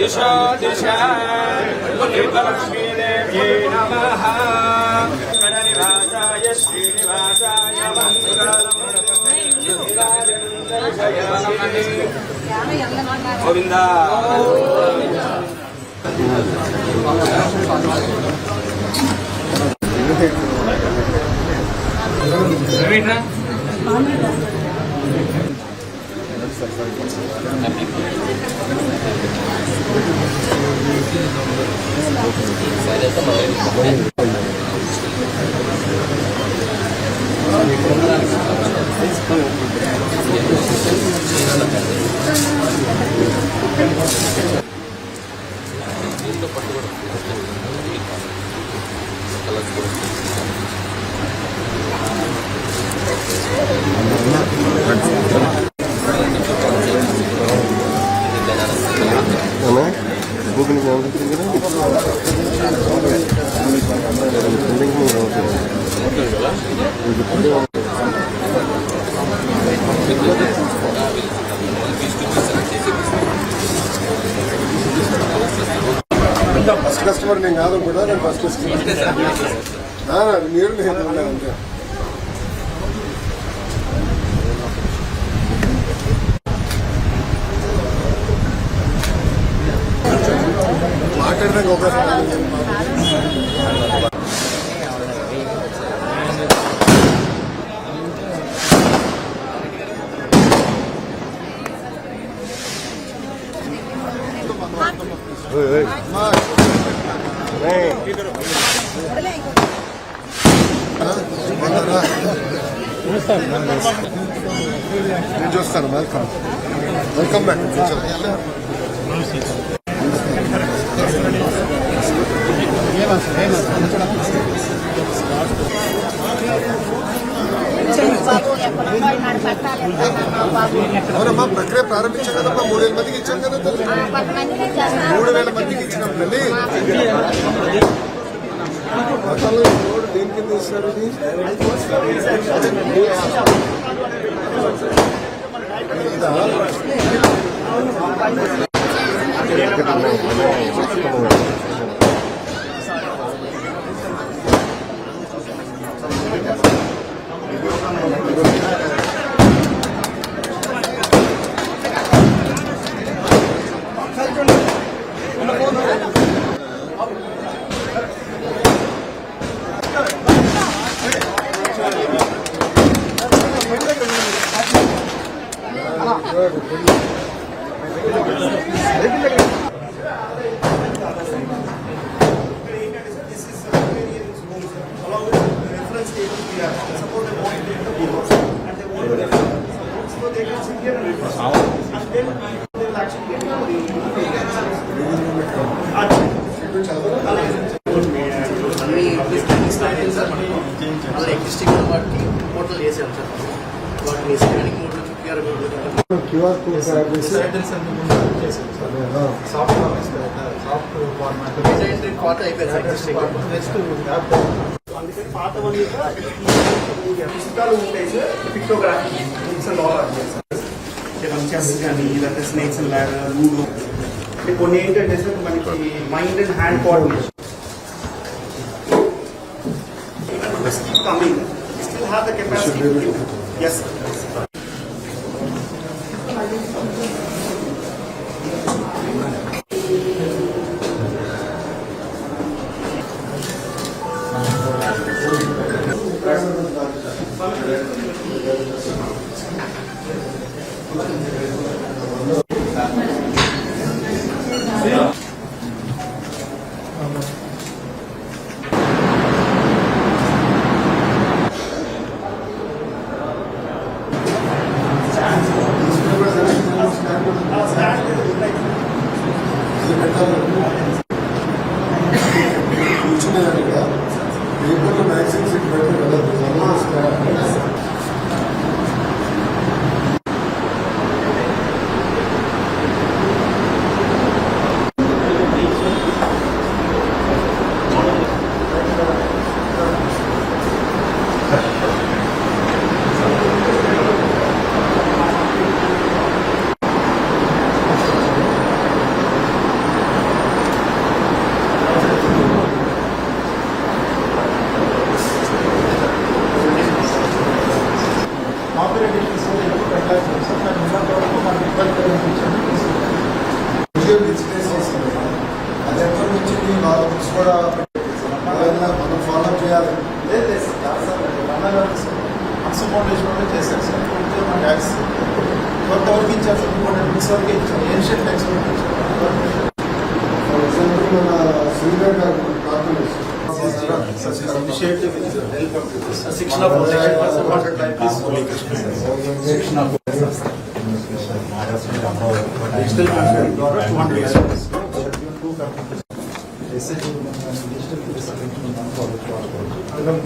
దిశో దిశ లక్ష్మీదేవ్యై నమః కరనివాసాయ శ్రీనివాసాయ మంగళం Govinda First customer నేను కాదు కూడా నేను ఫస్ట్ కస్టమర్ మీరు నేను కూడా అంతే మాట్లాడడానికి అవకాశం ఉంది. ఓయ్, ఓయ్. ఏయ్. నేను చూస్తాను వెల్కమ్ వెల్కమ్ బ్యాక్ అవునమ్మా ప్రక్రియ ప్రారంభించాం కదమ్మా మూడు వేల మందికి ఇచ్చాం కదా మూడు వేల మందికి ఇచ్చినాం తల్లి. రోడ్డు దేని కింద ఇస్తారు ఇది? QR code soft format next పాతవన్నీ కూడా ఈ పుస్తకాలు ఉంటాయి sir pictography books and all మనం చెస్ కానీ లేకపోతే స్నేక్స్ అండ్ ల్యాడర్ లూడో అంటే కొన్ని ఏంటంటే సార్ మనకి mind and hand coordination coming still have the capacity yes కూర్చునేదాన్ని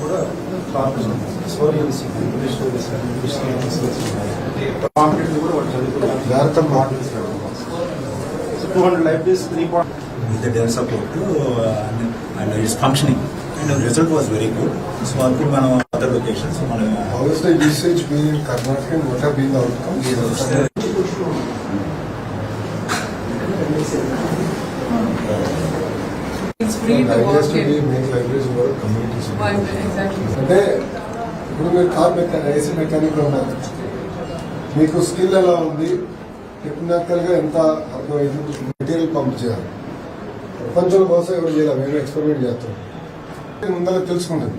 కూడా జాగ్రత్త మాటలు two hundred libraries three point uh, and, and it's functioning and the result was very good. So ఇప్పుడు మనం other locations మనం the usage being in Karnataka and what have been అంటే ఇప్పుడు మీరు car mechanic AC mechanic ఉన్నారు. మీకు skill ఎలా ఉంది? టెక్నికల్గా ఎంత అర్థమైంది? మెటీరియల్ పంప్ చేయాలి. ప్రపంచంలో బహుశా ఎవరు చేయాలి? మేము ఎక్స్పెరిమెంట్ చేస్తాం. ముందర తెలుసుకుంటుంది.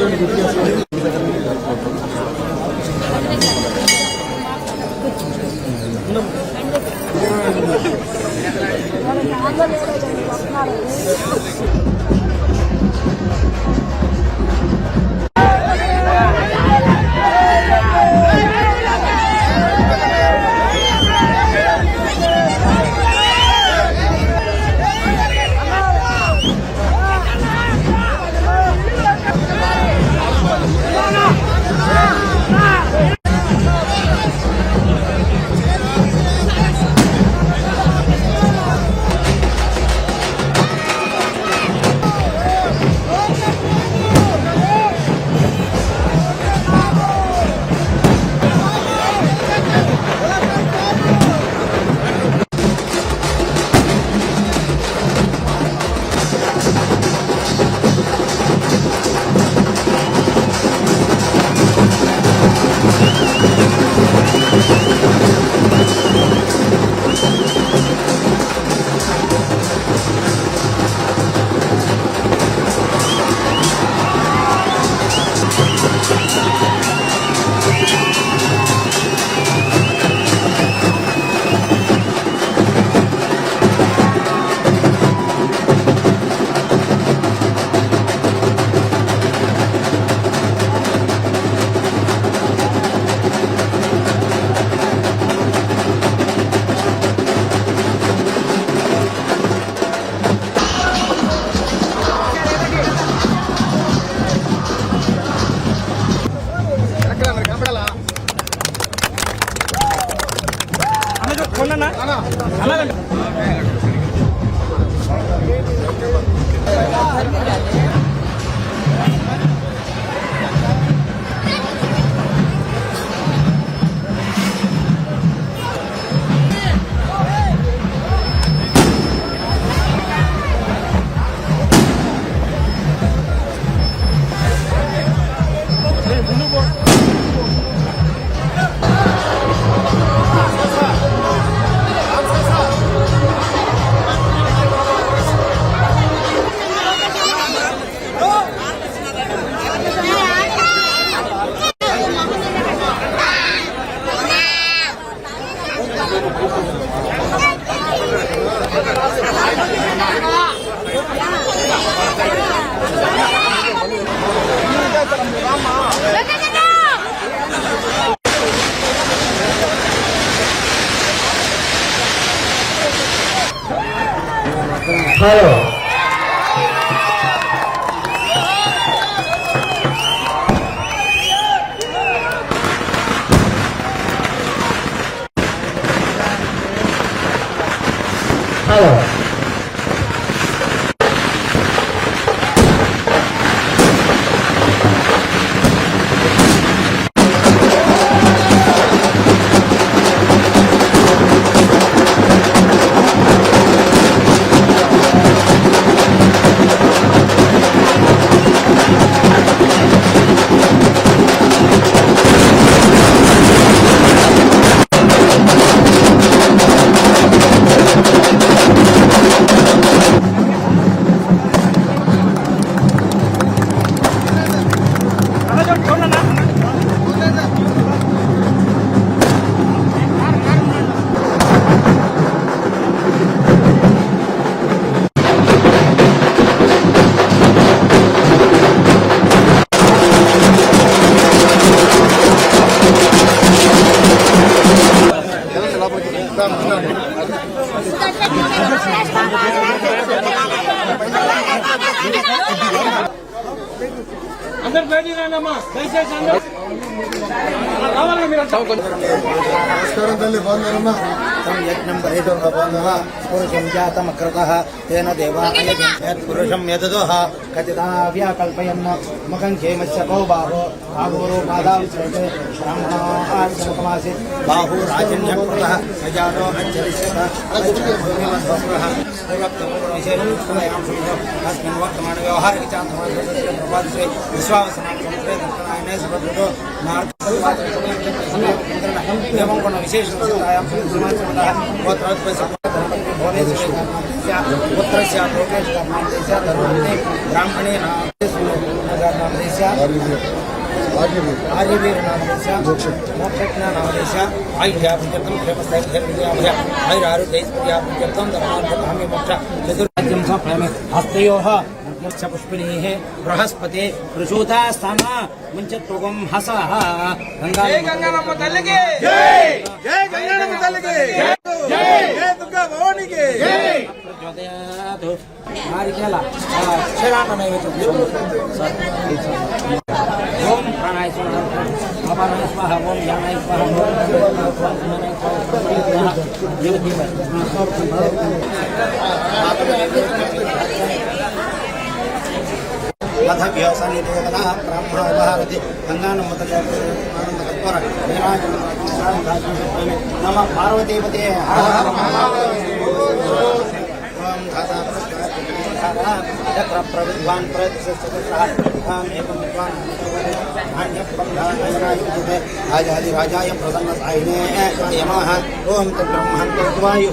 വ്യത്യാസം Absolutely. నమస్కారం తల్లి బాగున్నారమ్మా యజ్ఞం పరిశుభబంధ పురుషం జాతమకృతః. తేన దేవాయజ్ఞం పురుషం యదదోహ కచిదావ్యాకల్పయన్ ముఖం క్షేమస్య కౌ బాహో. బాహూరు పాదావిశ్రేతే బ్రాహ్మణో ఆశ్రమకమాసి బాహూ రాజన్యం కృతః. సజాతో అచ్చరిష్యత. అచ్చరిమధ్వస్రః అస్మిన్ ಗಣೇಶ ಭಟ್ರು ಮಾಡ್ಕೊಂಡು ವಿಶೇಷ ಉತ್ತರ ಲೋಕೇಶ್ ಕರ್ನಾಟಕ ತರುವಾಯ ಬ್ರಾಹ್ಮಣಿ ನಾಮದೇಶ ಆರ್ಯವೀರ ನಾಮದೇಶ ಮೋಕ್ಷಜ್ಞ ನಾಮದೇಶ ಆಯುರ್ಯಾಪತ್ಯರ್ಥಂ ಪ್ರೇಮಸ್ಥೈರ್ಯ ಆಯುರಾರೋಗ್ಯ ಐಶ್ವರ್ಯಾಪತ್ಯರ್ಥಂ ಧರ್ಮಾರ್ಥ ಕಾಮ್ಯ ಮೋಕ್ಷ ಚತುರ್ರಾಜ್ಯಂ ಸ ಪ್ರೇಮ ಹಸ್ತಯೋಹ पुष्पिणी बृहस्पति प्रसूता स्थान मुंचत्वगम हस तल्लिगे जय जय तल्लिगे जय जय दुर्गा ओम प्राणाय स्वाहा स्वाहा ओम यानाय स्वाहा ओम स्वाहा అథ వ్యవసాయ బ్రాహ్మణ ఉపహారతి గంగానమ్మతోర నమ పార్వతీపతే చక్ర ప్రవిద్వాన్ రాజాది రాజాయ ప్రసన్న సాయినే యమ ఓం తద్బ్రహ్మం తద్వాయు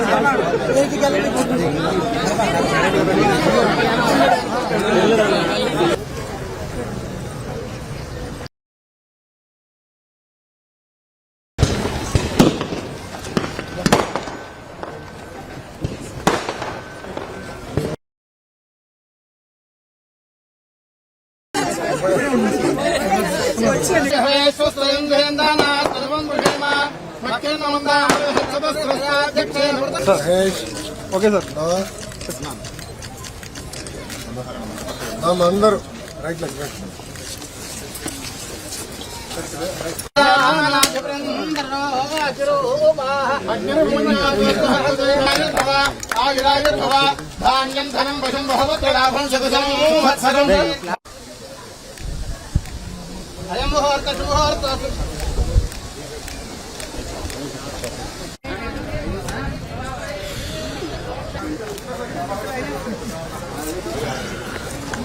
విష్ణుతిషు త్వం సర్వం మనస్సంకల్పస్తు తథాస్తు మహేష్ ఓకే సార్. అందరూ రైట్ లెగ్ రైట్. ధాన్యం ధనం వశం శతశం అయం ముహూర్త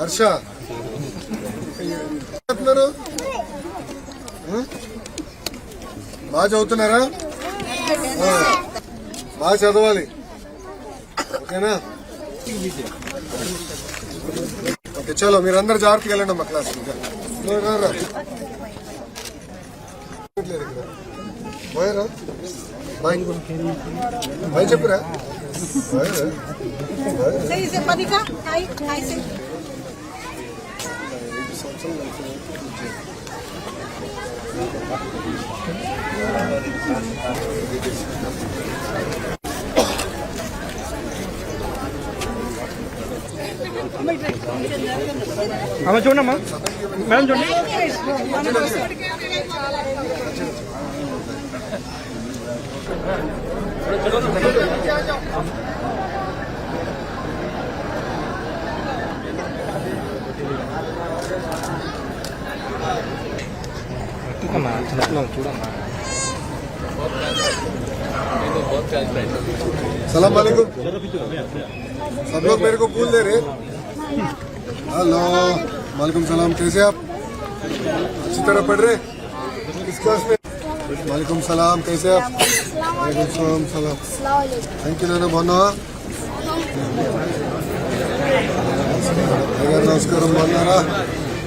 హర్ష. చదువుతున్నారు బాగా చదువుతున్నారా? బాగా చదవాలి. ఓకేనా? ఓకే చలో మీరందరూ జాగ్రత్తగా వెళ్ళండి మా క్లాస్ పోయారా? బాయ్. బాయ్ చెప్పురా. బాయ్ చూడమ్మా. మేడం చూడండి. Say, Padika. Hi, hi, say. అమ్మ చూడమ్మా మేడం చూడండి सलाम वालेकुम सब लोग मेरे को फूल दे रहे हेलो वालेकुम सलाम कैसे आप अच्छी तरह पढ़ रहे किस क्लास में वालेकुम सलाम कैसे आप वालेकुम सलाम सलाम थैंक यू नाना బాగున్నావా అయ్యగారు నమస్కారం బాగున్నారా మరి చేసి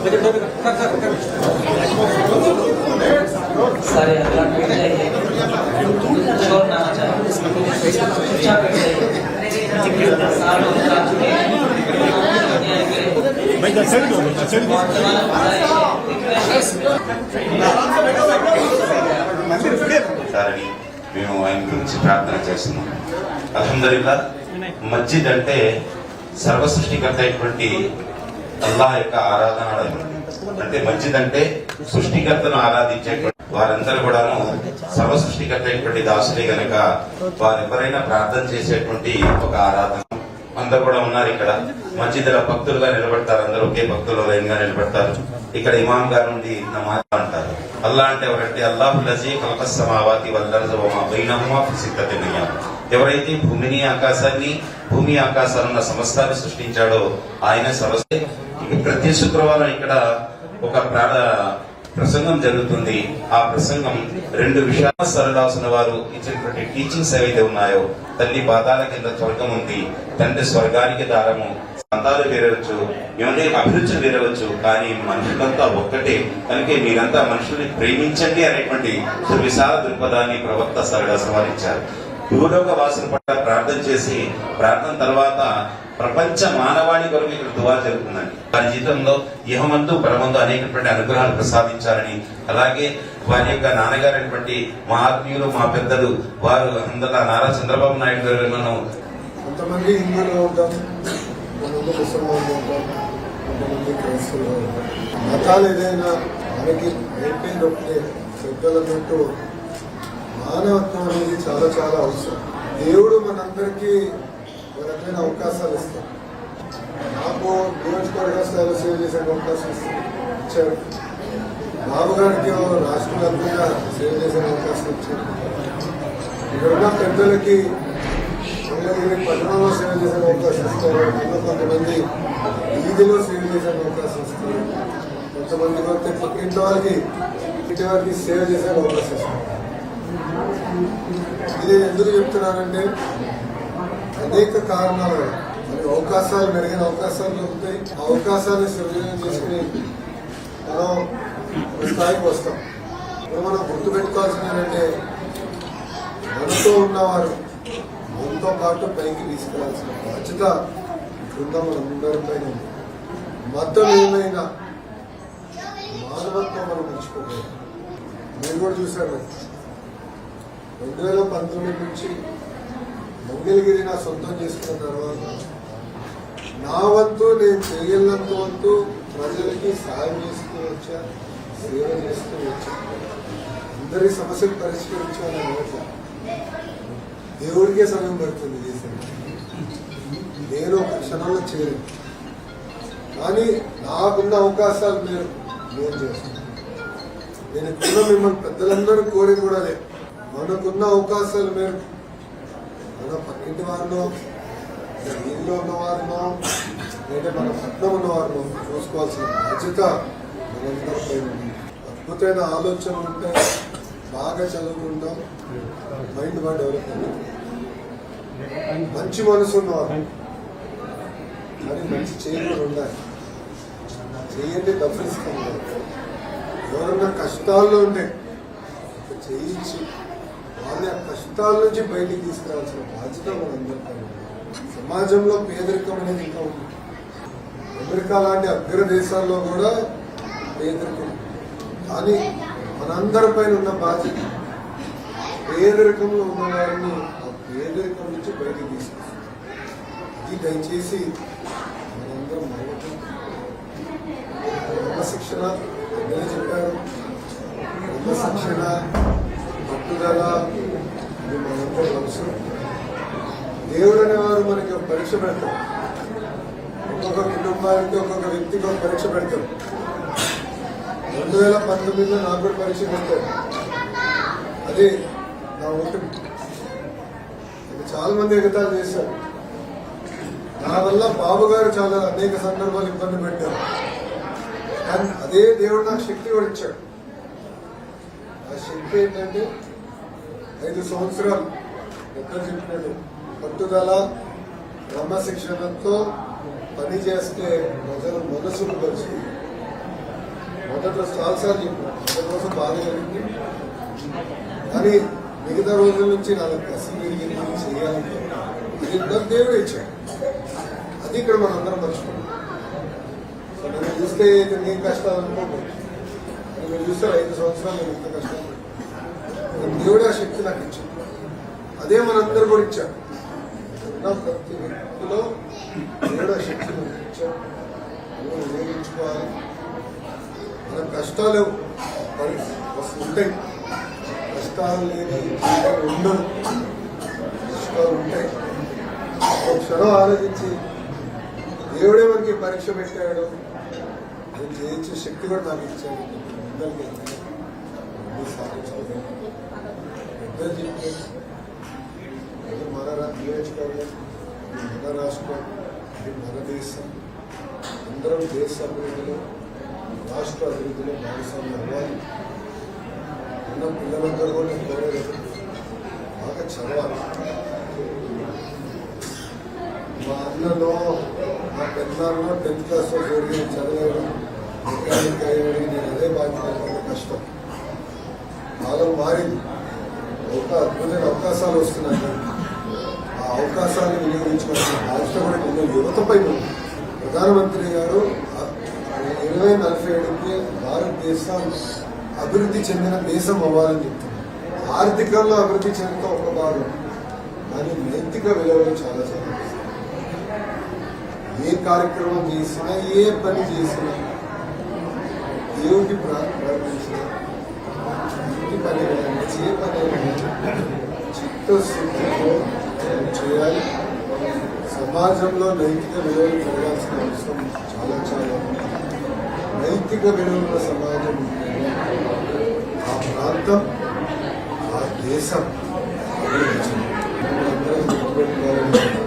इधर को चल सारे अगला बैठ जाइए छोड़ना चाहिए चुपचाप बैठ जाइए साल हो जा चुके हैं సారని మేము ఆయన గురించి ప్రార్థన చేస్తున్నాం అల్హమ్దుల్లా మస్జిద్ అంటే సర్వ సృష్టికర్త అయినటువంటి అల్లాహ్ యొక్క ఆరాధన అంటే మంచిదంటే సృష్టికర్తను ఆరాధించే వారందరూ కూడాను సర్వ సృష్టికర్త అయినటువంటి దాసులే గనక వారు ఎవరైనా ప్రార్థన చేసేటువంటి ఒక ఆరాధన. అందరు కూడా ఉన్నారు ఇక్కడ. మంచిదర భక్తులుగా నిలబడతారు. అందరూ ఒకే భక్తులు లైన్గా నిలబడతారు. ఇక్కడ ఇమాం గారు నుండి నమాజ్ అంటారు. అల్లా అంటే ఎవరంటే అల్లాహు లజీ కల్కస్ సమావాతి వల్లర్జ బైనహుమా ఎవరైతే భూమిని ఆకాశాన్ని భూమి ఆకాశాలున్న సమస్తాన్ని సృష్టించాడో ఆయన సమస్య ప్రతి శుక్రవారం ఇక్కడ ఒక ప్రాణ ప్రసంగం జరుగుతుంది. ఆ ప్రసంగం రెండు విషయాలు సరళాసిన వారు ఇచ్చినటువంటి టీచింగ్స్ ఏవైతే ఉన్నాయో తల్లి పాదాల కింద స్వర్గం ఉంది తండ్రి స్వర్గానికి దారము సంతాలు వేరవచ్చు ఏమంటే అభిరుచులు వేరవచ్చు కానీ మనుషులంతా ఒక్కటే. కనుక మీరంతా మనుషుల్ని ప్రేమించండి అనేటువంటి సువిశాల దృక్పథాన్ని ప్రవక్త సరళ సవాలించారు భూలోక వాసుల పట్ల ప్రార్థన చేసి ప్రార్థన తర్వాత ప్రపంచ మానవాళి కొరకు ఇక్కడ దువా జరుగుతుందండి. వారి జీవితంలో ఇహమందు పరమందు అనేకటువంటి అనుగ్రహాలు ప్రసాదించాలని అలాగే వారి యొక్క నాన్నగారైనటువంటి మా ఆత్మీయులు మా పెద్దలు వారు అందరూ నారా చంద్రబాబు నాయుడు గారు కొంతమంది కొంతమంది ముసల్మాన్లు ఉంటాం కొంతమంది క్రైస్తవులు మతాలు ఏదైనా మనకి అయిపోయింది ఒకటే పెద్దలు మానవత్వం అనేది చాలా చాలా అవసరం. దేవుడు మనందరికీ ఒక రకమైన అవకాశాలు ఇస్తాం నాకు నియోజకవర్గ స్థాయిలో సేవ చేసే అవకాశం ఇచ్చారు బాబు గారికి రాష్ట్ర వ్యాప్తంగా సేవ చేసే అవకాశం ఇచ్చారు ఇక్కడ పెద్దలకి కొంతమంది పట్టణంలో సేవ చేసే అవకాశం ఇస్తారు ఇంకా కొంతమంది వీధిలో సేవ చేసే అవకాశం ఇస్తారు కొంతమంది కొడితే పక్కింటి వాళ్ళకి ఇంటి వారికి సేవ చేసే అవకాశం ఇస్తారు. ఇది ఎందుకు చెప్తున్నానంటే అనేక కారణాలు మరి అవకాశాలు మెరుగైన అవకాశాలు దొరుకుతాయి. అవకాశాన్ని సృజనం చేసుకుని మనం ఒక స్థాయికి వస్తాం. ఇప్పుడు మనం గుర్తుపెట్టుకోవాల్సింది ఏంటంటే మనతో ఉన్నవారు మనతో పాటు పైకి తీసుకెళ్ళాల్సిన బాధ్యత ఇప్పుడున్న మనందరి ఉంది. మతం ఏమైనా మానవత్వం మనం మర్చిపోకూడదు నేను కూడా చూశాను రెండు వేల పంతొమ్మిది నుంచి మంగళగిరి నా సొంతం చేసుకున్న తర్వాత నా వంతు నేను చేయలేనంత వంతు ప్రజలకి సాయం చేస్తూ వచ్చా సేవ చేస్తూ వచ్చా. అందరి సమస్యలు పరిష్కరించాలని దేవుడికే సమయం పడుతుంది చేసేది నేను ఒక క్షణంలో చేయను కానీ నాకున్న అవకాశాలు మీరు నేను చేస్తాను. నేను ఇప్పుడున్న మిమ్మల్ని పెద్దలందరూ కోరి కూడా మనకున్న అవకాశాలు మీరు మన పక్కింటి వారినో మన ఉన్న వారినో లేదా మన పట్నం ఉన్న వారినో చూసుకోవాల్సిన బాధ్యత మనందరిపై ఉంది. అద్భుతమైన ఆలోచన ఉంటే బాగా చదువుకుంటాం. మైండ్ బాగా డెవలప్ అవుతుంది. మంచి మనసు ఉన్నవారు మరి మంచి చేయలు ఉండాలి. చేయండి డబ్బులు ఇస్తాం ఎవరన్నా కష్టాల్లో ఉంటే చేయించి వాళ్ళ కష్టాల నుంచి బయటికి తీసుకురావాల్సిన బాధ్యత మనందరిపై ఉంది. సమాజంలో పేదరికం అనేది ఇంకా ఉంది. అమెరికా లాంటి అగ్ర దేశాల్లో కూడా పేదరికం కానీ మనందరిపైన ఉన్న బాధ్యత. పేదరికంలో ఉన్న వారిని ఆ పేదరికం నుంచి బయటకు తీసుకొస్తుంది. ఇది దయచేసి మనందరం మరొకటి క్రమశిక్షణ పెద్దలు చెప్పారు. క్రమశిక్షణ పట్టుదల ఇది మనందరం అవసరం. దేవుడు అనేవారు మనకి పరీక్ష పెడతారు. ఒక్కొక్క కుటుంబానికి ఒక్కొక్క వ్యక్తికి ఒక పరీక్ష పెడతారు. రెండు వేల పంతొమ్మిదిలో నాకు కూడా పరీక్ష పెట్టారు. అదే నా ఓటమి. చాలా మంది ఎగతాలు చేశారు. నా వల్ల బాబు గారు చాలా అనేక సందర్భాలు ఇబ్బంది పెట్టారు. కానీ అదే దేవుడు నాకు శక్తి కూడా ఇచ్చాడు. ఆ శక్తి ఏంటంటే ఐదు సంవత్సరాలు ఎక్కడ చెప్పినాడు? పట్టుదల క్రమశిక్షణతో పని చేస్తే ప్రజలు మనసును పరిచి మొదట్లో చాలాసార్లు చెప్పాను మొదటి రోజు బాధ కలిగింది కానీ మిగతా రోజుల నుంచి నాకు కసి చేయాలంటే ఇది కూడా దేవుడు ఇచ్చాడు అది ఇక్కడ మనందరం మర్చిపోయాం. సో నన్ను చూస్తే నేను కష్టాలు అనుకోకూడదు. కానీ మీరు చూస్తారు ఐదు సంవత్సరాలు నేను ఇంత కష్టాలు దేవుడు ఆ శక్తి నాకు ఇచ్చాడు. అదే మనందరూ కూడా ఇచ్చాడు నా ప్రతి వ్యక్తిలో దేవుడు ఆ శక్తి నాకు ఇచ్చాడు. వినియోగించుకోవాలి మన కష్టాలు వస్తు- ఉంటాయి. కష్టాలు లేని ఉండదు. కష్టాలు ఉంటాయి. ఒక క్షణం ఆలోచించి దేవుడే మనకి పరీక్ష పెట్టాడు. అది చేయించే శక్తి కూడా నాకు ఇచ్చాడు. అందరికీ. అన్ని సాధించుకోలేదు పెద్దలు చెప్పారు ఇది మన నియోజకవర్గం. మన రాష్ట్రం. మన దేశం. అందరం దేశ అభివృద్ధిలో రాష్ట్ర అభివృద్ధిలో భాగస్వామ్యం అవ్వాలి. ఉన్న పిల్లలందరూ కూడా బాగా చదవాలి. మా అన్నలో మా పెద్దలో టెన్త్ క్లాస్లో జరిగిన చదివాడు మెకానిక్ నేను అదే బాధ్యత కష్టం. కాలం మారింది. ఒక అద్భుతమైన అవకాశాలు వస్తున్నాయి. ఆ అవకాశాలను వినియోగించుకోవాల్సిన బాధ్యత కూడా యువతపై ఉంది. ప్రధానమంత్రి గారు ఇరవై నలభై ఏడుకి భారతదేశం అభివృద్ధి చెందిన దేశం అవ్వాలని చెప్తున్నాం ఆర్థికంలో అభివృద్ధి చెందుతూ ఒక భాగం. కానీ నైతిక విలువలు చాలా చాలా ఏ కార్యక్రమం చేసినా ఏ పని చేసినా దేవుడికి ప్రా- ఇంటి పని ఏ పని చిత్తశుద్ధితో చేయాలి. సమాజంలో నైతిక విలువలు పెరగాల్సిన అవసరం చాలా చాలా నైతిక విలువల సమాజం ఆ ప్రాంతం ఆ దేశం అభివృద్ధి చెందుతుంది. మనందరం గౌరవించాలి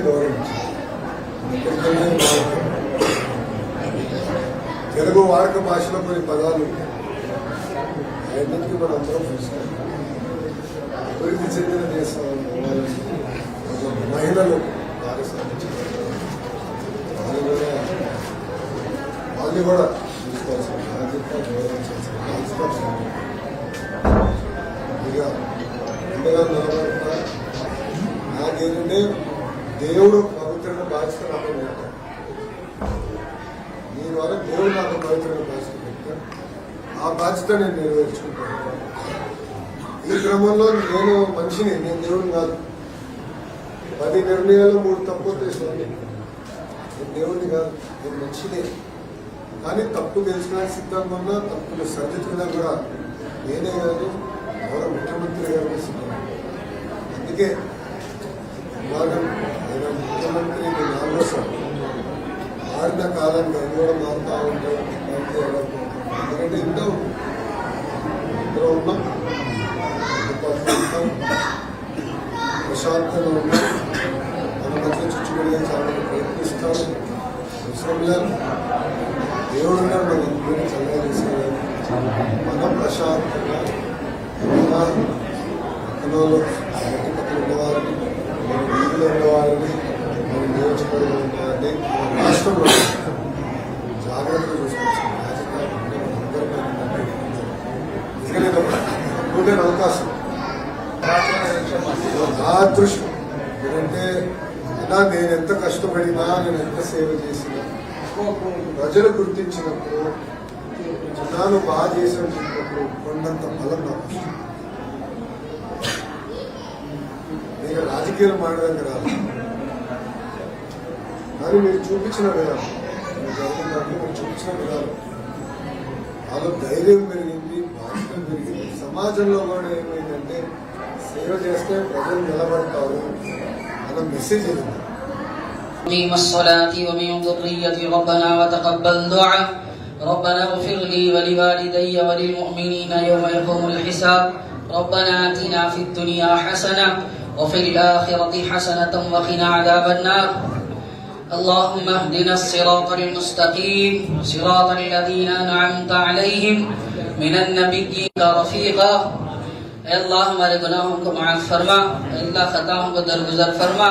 గౌరవం. తెలుగు వాడక భాషలో కొన్ని పదాలు అవన్నింటికి మనం అందరం చూస్తాం అభివృద్ధి చెందిన దేశం కొంచెం మహిళలు వాళ్ళని కూడా చూసుకోవాల్సిన బాధ్యత గౌరవించాల్సిన బాధ్యత ఇక ఉండగా నాకేంటంటే దేవుడు పవిత్రమైన బాధ్యత నాకు పెట్టాడు ద్వారా దేవుడు నాకు పవిత్రమైన బాధ్యత ఆ బాధ్యత నేను నెరవేర్చుకుంటాను ఈ క్రమంలో నేను మనిషిని నేను దేవుడిని కాదు. పది నిర్ణయాలు మూడు తప్పు చేసాను నేను దేవుడిని కాదు నేను మంచిదే. కానీ తప్పు తెలిసిన సిద్ధంగా తప్పులు సరిదిద్దడానికి కూడా నేనే కాదు గౌరవ ముఖ్యమంత్రి గారు సిద్ధం. అందుకే ఇవాళ ఆయన ముఖ్యమంత్రి నాలుగోసారి మారిన కాలానికి అది కూడా మారుతా ఉంటాయి దానికి ఎలా ఎందుకంటే ఇంట్లో ఇందులో ఉన్నాం ప్రశాంతంగా ఉన్నాం మన మధ్య చుచ్చుబడిగా చాలా ప్రయత్నిస్తాం అవసరం లేదు దేవుడు మన ఇంటిని చల్లగా ప్రశాంతంగా మన పక్కనలో ఉన్నవారిని మన వీధిలో ఉన్నవారిని మన నియోజకవర్గంలో ఉన్నవారిని మన రాష్ట్రంలో జాగ్రత్తగా చూసుకోవచ్చు రాజకీయాలు ఉండే అవకాశం నా అదృష్టం ఎందుకంటే అయినా నేను ఎంత కష్టపడినా నేను ఎంత సేవ చేసినా ప్రజలు గుర్తించినప్పుడు చిన్నాను బాగా చేసిన చెప్పినప్పుడు కొండంత బలం నాకు. నేను రాజకీయాలు మాడడానికి రాదు కానీ మీరు చూపించిన విధానం మీరు మీరు చూపించిన విధానం. వాళ్ళు ధైర్యం పెరిగింది బాధ్యత పెరిగింది. సమాజంలో కూడా ఏమైందంటే సేవ చేస్తే ప్రజలు నిలబడతారు అన్న మెసేజ్ వెళ్ళింది أقيم الصلاة ومن ذريتي ربنا وتقبل دعاء. ربنا اغفر لي ولوالدي وللمؤمنين يوم يقوم الحساب. ربنا آتنا في الدنيا حسنة وفي الآخرة حسنة وقنا عذاب النار. اللهم اهدنا الصراط المستقيم. صراط الذين أنعمت عليهم من النبيين رفيقا. अल्लाह हमारे गुनाहों को माफ़ फरमा अल्लाह ख़ताओं को दरगुजर फरमा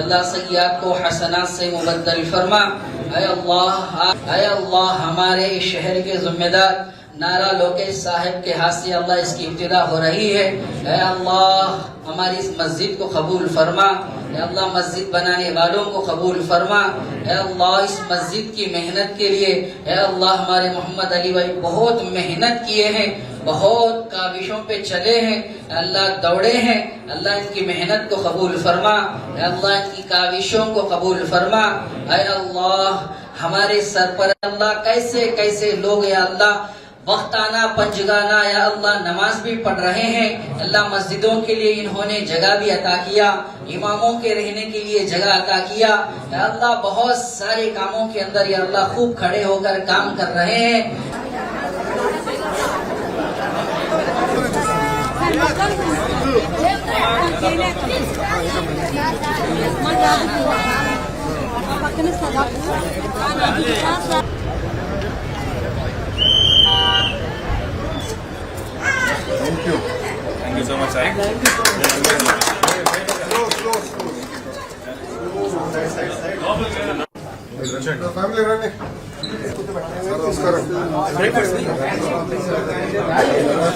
अल्लाह सयाद को हसनात से मुबदल फरमा। अल्लाह अल्लाह हमारे शहर के ज़िम्मेदार नारा लोकेश साहब के हाथ से अल्लाह इसकी इब्तदा हो रही है। अल्लाह, हमारी इस मस्जिद को कबूल फरमा। अल्लाह, मस्जिद बनाने वालों को कबूल फरमा। अल्लाह, इस मस्जिद की मेहनत के लिए अल्लाह, हमारे मोहम्मद अली भाई बहुत मेहनत किए हैं, बहुत काविशों पे चले हैं, अल्लाह दौड़े हैं, अल्लाह इनकी मेहनत को कबूल फरमा अल्लाह इनकी काविशों को कबूल फरमा। अल्लाह, हमारे सर पर अल्लाह, कैसे कैसे लोग अल्लाह? वक्त आना पंजगाना या अल्लाह नमाज़ भी पढ़ रहे हैं। अल्लाह मस्जिदों के लिए इन्होंने जगह भी अता किया, इमामों के रहने के लिए जगह अता किया। अल्लाह बहुत सारे कामों के अंदर या अल्लाह खूब खड़े होकर काम कर रहे हैं। Thank you. Thank you so much, sir. Family